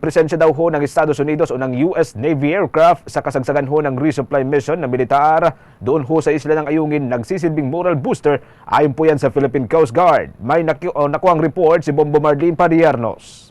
Presensya daw ho ng Estados Unidos o ng US Navy aircraft sa kasagsagan ho ng resupply mission ng militar doon ho sa isla ng Ayungin nagsisilbing moral booster ayon po yan sa Philippine Coast Guard. May naku o, nakuhang report si Bombo Marlene Padiernos.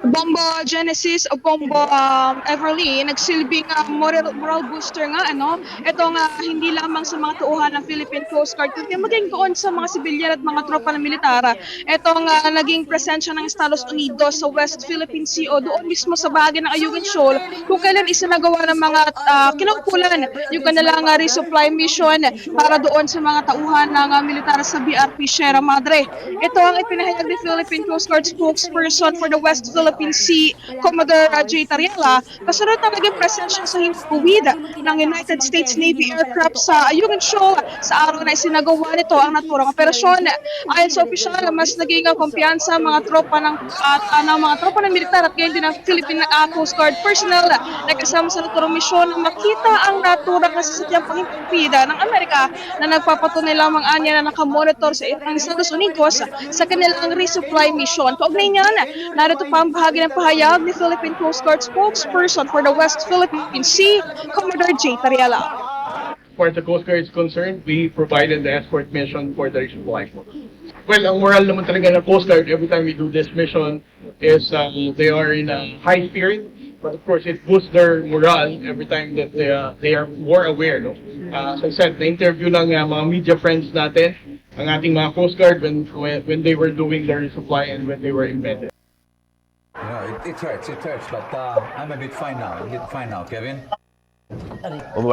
Bombo Genesis o Bombo um, Everly, nagsilbing uh, moral, moral booster nga, ano? Ito nga, hindi lamang sa mga tuuhan ng Philippine Coast Guard, kundi maging doon sa mga sibilyan at mga tropa ng militara. Ito nga, naging presensya ng Estados Unidos sa West Philippine Sea o doon mismo sa bahagi ng Ayungin Shoal, kung kailan isinagawa ng mga uh, kinungkulan yung kanilang uh, resupply mission para doon sa mga tauhan ng uh, militara sa BRP Sierra Madre. Ito ang ipinahayag ni Philippine Coast Guard spokesperson for the West Philippine Sea, Commodore uh, J. Tariela, kasunod na naging presensya sa himpawid ng United States Navy aircraft sa Ayungin Shoal sa araw na isinagawa nito ang naturang operasyon. Ayon sa opisyal, mas naging kumpiyansa ang mga tropa ng, at, uh, ng mga tropa ng militar at gayon din ng Philippine uh, Coast Guard personnel na kasama sa naturang misyon makita ang naturang nasasadyang panghimpawid ng Amerika na nagpapatunay lamang anya na nakamonitor sa ng Estados Unidos sa kanilang resupply mission. Kaugnay niyan, narito pa ang bahagi ng pahayag ni Philippine Coast Guard spokesperson for the West Philippine Sea, Commodore J. Tariela. As the Coast Guard is concerned, we provided the escort mission for the resupply. Well, ang moral naman talaga ng Coast Guard every time we do this mission is um, they are in a high spirit. But of course, it boosts their morale every time that they, uh, they are more aware. No? Uh, as I said, na-interview ng uh, mga media friends natin, ang ating mga Coast Guard when, when they were doing their resupply and when they were embedded. It, hurts, it hurts, but uh, I'm a bit fine now. A bit fine now, Kevin. Bombo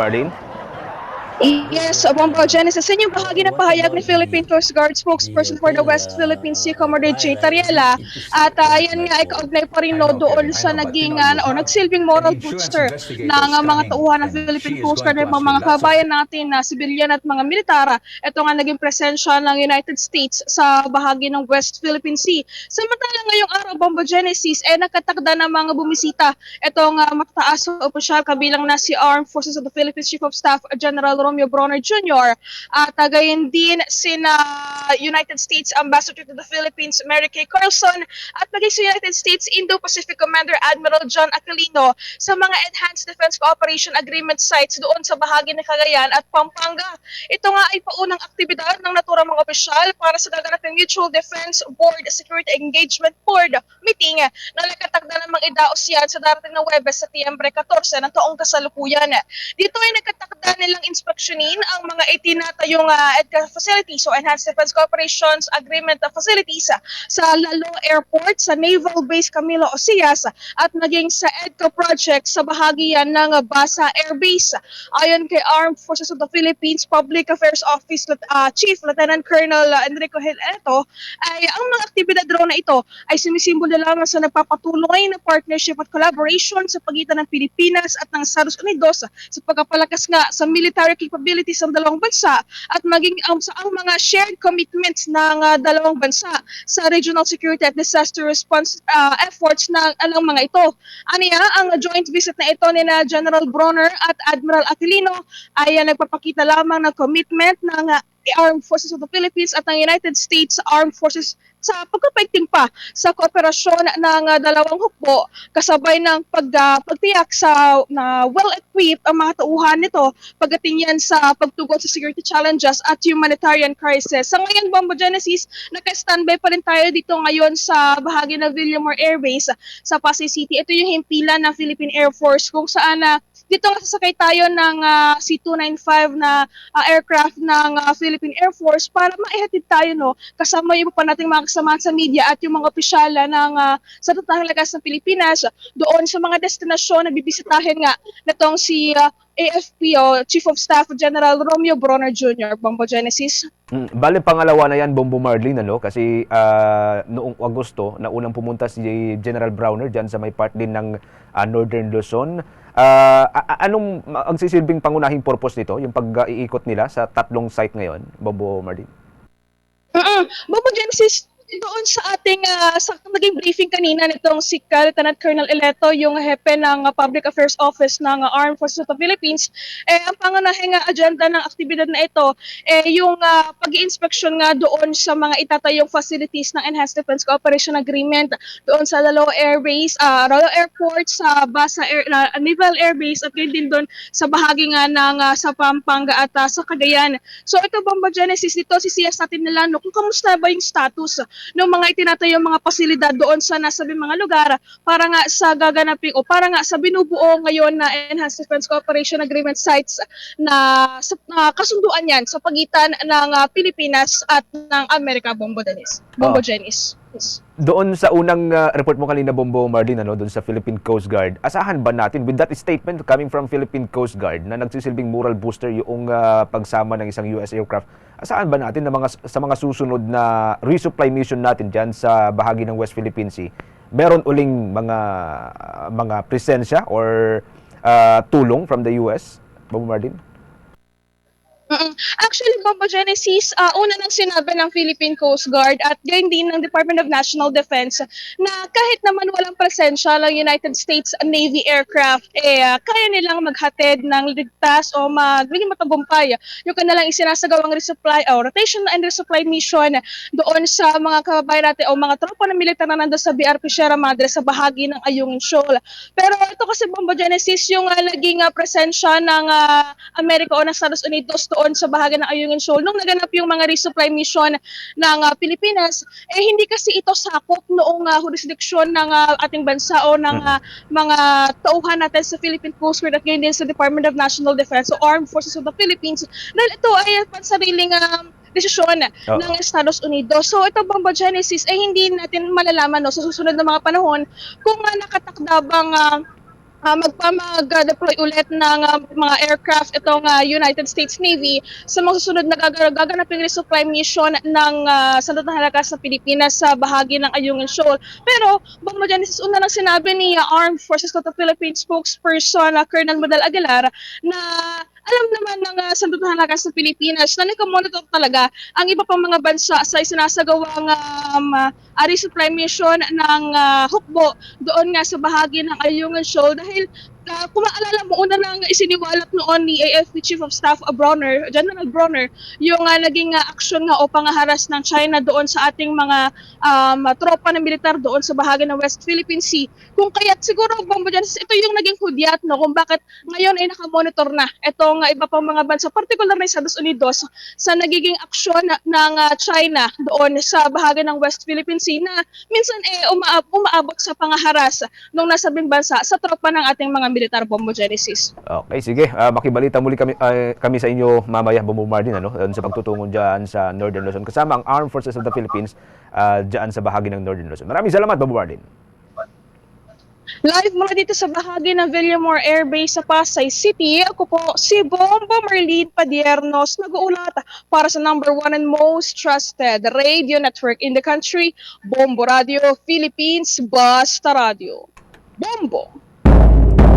Yes, Bombo Genesis. Sa inyong bahagi ng pahayag ni Philippine Coast Guard spokesperson for the West Philippine Sea, Commodore J. Tariela. At uh, yan nga, ay kaugnay pa rin no, doon sa naging, uh, o nagsilbing moral booster ng uh, mga tauhan ng Philippine Coast Guard ng mga kabayan natin na sibilyan at mga militara. Ito nga naging presensya ng United States sa bahagi ng West Philippine Sea. Samantala ngayong araw, Bombo Genesis, eh nakatakda ng mga bumisita. Ito nga mataas sa opisyal kabilang na si Armed Forces of the Philippines Chief of Staff General Romeo Bronner Jr. At uh, gayon din sina United States Ambassador to the Philippines Mary Kay Carlson at maging si United States Indo-Pacific Commander Admiral John Aquilino sa mga Enhanced Defense Cooperation Agreement sites doon sa bahagi ng Cagayan at Pampanga. Ito nga ay paunang aktibidad ng naturang mga opisyal para sa gaganaping Mutual Defense Board Security Engagement Board meeting na nagkatakda namang idaos yan sa darating na Webes sa Tiyembre 14 ng taong kasalukuyan. Dito ay nagkatakda inspeksyonin ang mga itinatayong uh, EDCA facilities o Enhanced Defense Cooperations Agreement facilities ah, sa Lalo Airport, sa Naval Base Camilo Ocias at maging sa EDCA project sa bahagi yan ng ah, Basa Air Base. Ayon kay Armed Forces of the Philippines Public Affairs Office uh, Chief Lieutenant Colonel uh, Enrico Hileto ay ang mga aktibidad raw na ito ay sumisimbolo lamang sa nagpapatuloy na partnership at collaboration sa pagitan ng Pilipinas at ng Estados Unidos sa pagpapalakas nga sa military capabilities ng dalawang bansa at maging um, sa ang mga shared commitments ng uh, dalawang bansa sa regional security at disaster response uh, efforts ng anong mga ito. Aniya, ang joint visit na ito ni na General Bronner at Admiral Aquilino ay uh, nagpapakita lamang ng commitment ng uh, Armed Forces of the Philippines at ng United States Armed Forces sa pagkapaigting pa sa kooperasyon ng uh, dalawang hukbo kasabay ng pag, uh, pagtiyak sa na well-equipped ang mga tauhan nito pagdating yan sa pagtugon sa security challenges at humanitarian crisis. Sa ngayon, Bombo Genesis, naka-standby pa rin tayo dito ngayon sa bahagi ng Villamor Air Base sa Pasay City. Ito yung himpilan ng Philippine Air Force kung saan na dito nga sasakay tayo ng uh, C-295 na uh, aircraft ng uh, Philippine Air Force para maihatid tayo no kasama yung pa nating mga kasamahan sa media at yung mga opisyala ng uh, sa Tatang Lagas ng Pilipinas doon sa mga destinasyon na bibisitahin nga nitong si uh, AFP o Chief of Staff General Romeo Bronner Jr. Bombo Genesis. Mm, bale pangalawa na yan Bombo Marlene ano kasi ah, noong Agosto na unang pumunta si General Browner diyan sa may part din ng ah, Northern Luzon. Ah, a- anong ang sisilbing pangunahing purpose nito yung pag-iikot nila sa tatlong site ngayon Bombo Marlene? Mm-mm. Bombo Genesis, doon sa ating ah, sa naging briefing kanina nitong si Lieutenant Colonel Eleto, yung hepe ng ah, Public Affairs Office ng ah, Armed Forces of the Philippines, eh, ang pangunahing ah, agenda ng aktibidad na ito, eh, yung uh, pag inspeksyon nga doon sa mga itatayong facilities ng Enhanced Defense Cooperation Agreement, doon sa Dalawa Air Base, uh, Royal Airport, sa Basa Air, na Naval Air Base, at yun din doon sa bahagi nga ng ah, sa Pampanga at ah, sa Cagayan. So ito Bomba Genesis, dito sisiyas natin nila no, kung kamusta ba yung status ng mga itinatayong mga pasilidad doon sa nasabing mga lugar para nga sa gaganaping o para nga sa binubuo ngayon na Enhanced Defense Cooperation Agreement sites na, na kasunduan yan sa pagitan ng ah, Pilipinas at ng Amerika, Bombo Dennis. Bombo. Yes. Doon sa unang uh, report mo kanina, Bombo Marlin, ano, doon sa Philippine Coast Guard, asahan ba natin with that statement coming from Philippine Coast Guard na nagsisilbing moral booster yung uh, pagsama ng isang US aircraft, asahan ba natin na mga, sa mga susunod na resupply mission natin dyan sa bahagi ng West Philippine Sea, meron uling mga mga presensya or uh, tulong from the US, Bombo Marlin? Mm-mm. Actually, Bombo Genesis, ah, una nang sinabi ng Philippine Coast Guard at gayon din ng Department of National Defense na kahit naman walang presensya ng United States Navy aircraft, eh, ah, kaya nilang maghatid ng ligtas o magiging matagumpay yung kanilang isinasagawang resupply o rotation and resupply mission doon sa mga kababayan natin o mga tropa na militar na nandun sa BRP Sierra Madre sa bahagi ng Ayungin Shoal. Pero ito kasi Bombo Genesis yung ah, naging ah, presensya ng ah, Amerika o ng Estados Unidos doon sa bahagi ng Ayungin Shoal. Nung naganap yung mga resupply mission ng ah, Pilipinas eh hindi kasi ito sakop noong uh, jurisdiction ng ah, ating bansa o ng ah, mga tauhan natin sa Philippine Coast Guard at ngayon din sa Department of National Defense o Armed Forces of the Philippines. Dahil ito ay pansariling um, desisyon ng Estados Unidos. So ito Bomba Genesis ay hindi natin malalaman no, sa susunod na mga panahon kung uh, nakatakda bang ah, ah, magpamag-deploy ulit ng ah, mga aircraft itong ah, United States Navy sa mga susunod na gaga- gaganaping resupply mission ng uh, Sandatang Halakas sa Pilipinas sa bahagi ng Ayungin Shoal. Pero, Bomba Genesis, una nang sinabi ni ah, Armed Forces of the Philippines spokesperson ah, Colonel Model Aguilar na alam naman ng uh, Sandatang Halakas sa Pilipinas na nakamonitor talaga ang iba pang mga bansa sa isinasagawang um, ah, resupply mission ng ah, hukbo doon nga sa bahagi ng Ayungin Shoal dahil uh, kung maalala mo, una nang isiniwalat noon ni AFP Chief of Staff uh, Bronner, General Bronner, yung uh, naging uh, aksyon nga o pangaharas ng China doon sa ating mga um, tropa ng militar doon sa bahagi ng West Philippine Sea. Kung kaya't siguro, Bombo Genesis, ito yung naging hudyat no, kung bakit ngayon ay nakamonitor na itong uh, iba pang mga bansa, particular na sa Estados Unidos, sa nagiging aksyon na- ng uh, China doon sa bahagi ng West Philippine Sea na minsan eh umaab- umaabot sa pangaharas ng nasabing bansa sa tropa ng ating mga militar Bombo Genesis. Okay, sige. Ah, makibalita muli kami, ah, kami sa inyo mamaya, Bombo Marlin, ano, sa pagtutungo dyan sa Northern Luzon. Kasama ang Armed Forces of the Philippines ah, dyan sa bahagi ng Northern Luzon. Maraming salamat, Bombo Marlin. Live mula dito sa bahagi ng Villamore Air Base sa Pasay City, ako po si Bombo Marlene Padiernos, nag-uulat para sa number one and most trusted radio network in the country, Bombo Radio Philippines, Basta Radio. Bombo!